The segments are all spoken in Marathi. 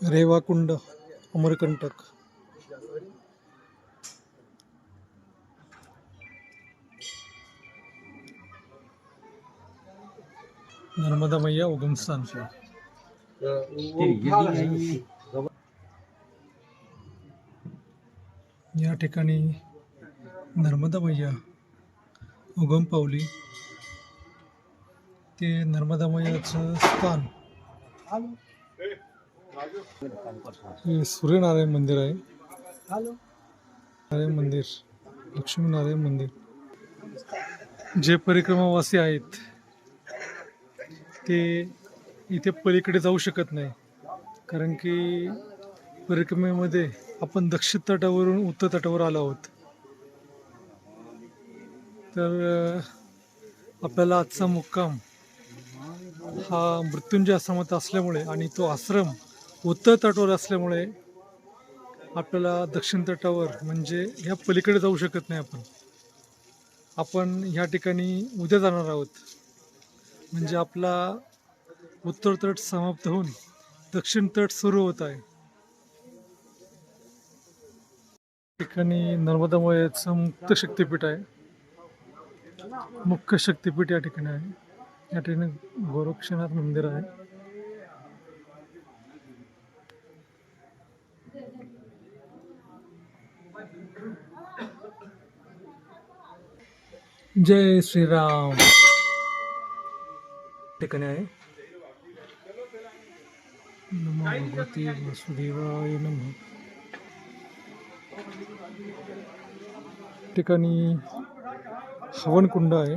रेवाकुंड अमरकंटक. नर्मदा मैया उगमस्थान या ठिकाणी नर्मदा मैया उगम पावली. ते नर्मदा मैयाचं स्थान. हे सूर्यनारायण मंदिर आहे. नारायण मंदिर लक्ष्मीनारायण मंदिर. जे परिक्रमावासी आहेत ते इथे पलीकडे जाऊ शकत नाही. कारण की परिक्रमेमध्ये आपण दक्षिण तटावरून उत्तर तटावर आलो आहोत. तर आपल्याला आजचा मुक्काम हा मृत्युंजय आश्रमात असल्यामुळे आणि तो आश्रम उत्तर तटावर असल्यामुळे आपल्याला दक्षिण तटावर म्हणजे ह्या पलीकडे जाऊ शकत नाही आपण. आपण ह्या ठिकाणी उद्या जाणार आहोत. म्हणजे आपला उत्तर तट समाप्त होऊन दक्षिण तट सुरू होत आहे. ठिकाणी नर्मदामयाचं मुक्त शक्तिपीठ आहे. मुख्य शक्तिपीठ या ठिकाणी आहे. या ठिकाणी गोरक्षनाथ मंदिर आहे. जय श्रीराम। ठिकाणी आहे नमो भगवती वासुदेवाय नमः। ठिकाणी हवनकुंड आहे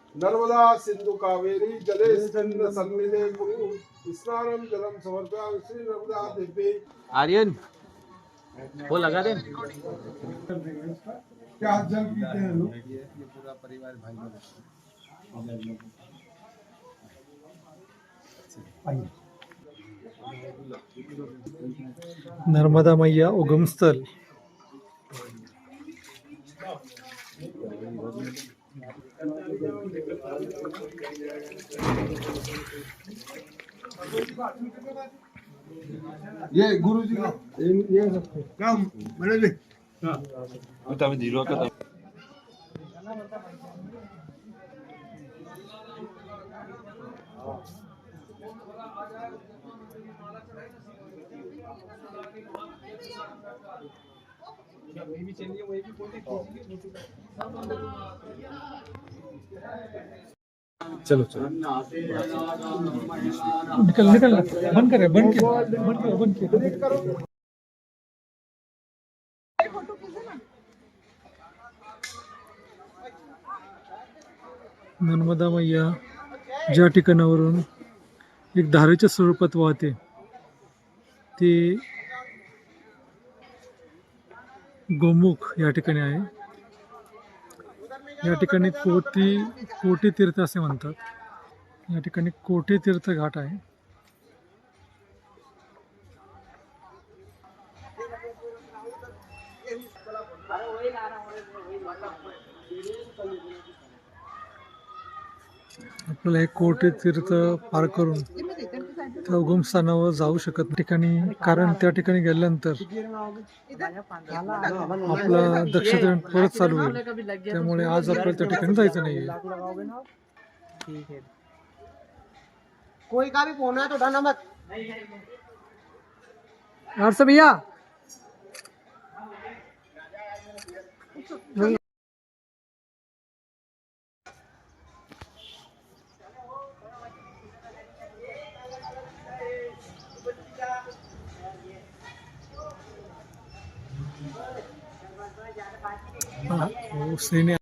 नर्मदा सिंधु कावेरी जले चंद्र सन्निधे गुरु स्नानम जलम समर्पया श्री नर्मदा दिव्य आर्यन वो लगा दे। क्या जल पीते हैं लोग? ये पूरा परिवार भाई बहन नर्मदा मैया उगम स्थल। ये गुरु जी हाँ। तो का। ये काम मनोज जी। हाँ। बता दीरो का वही भी चलिए वही भी चलो चलो। निकल निकल बंद करे बंद के बंद करो बंद के नर्मदा मैया ज्या एक धारे स्वरूप वहते गोमुख या ठिकाणी आहे. या ठिकाणी कोटी कोटी तीर्थ असे म्हणतात. या ठिकाणी कोटी तीर्थ घाट आहे. आपल्याला हे कोटी तीर्थ पार करून त्या उगमस्थानावर जाऊ शकत ठिकाणी कारण त्या ठिकाणी गेल्यानंतर आपला दक्षिण परत चालू होईल. त्यामुळे आज आपल्याला त्या ठिकाणी जायचं नाही कोई का भी फोन है तो उठाना मत यार से भैया! 啊？五十年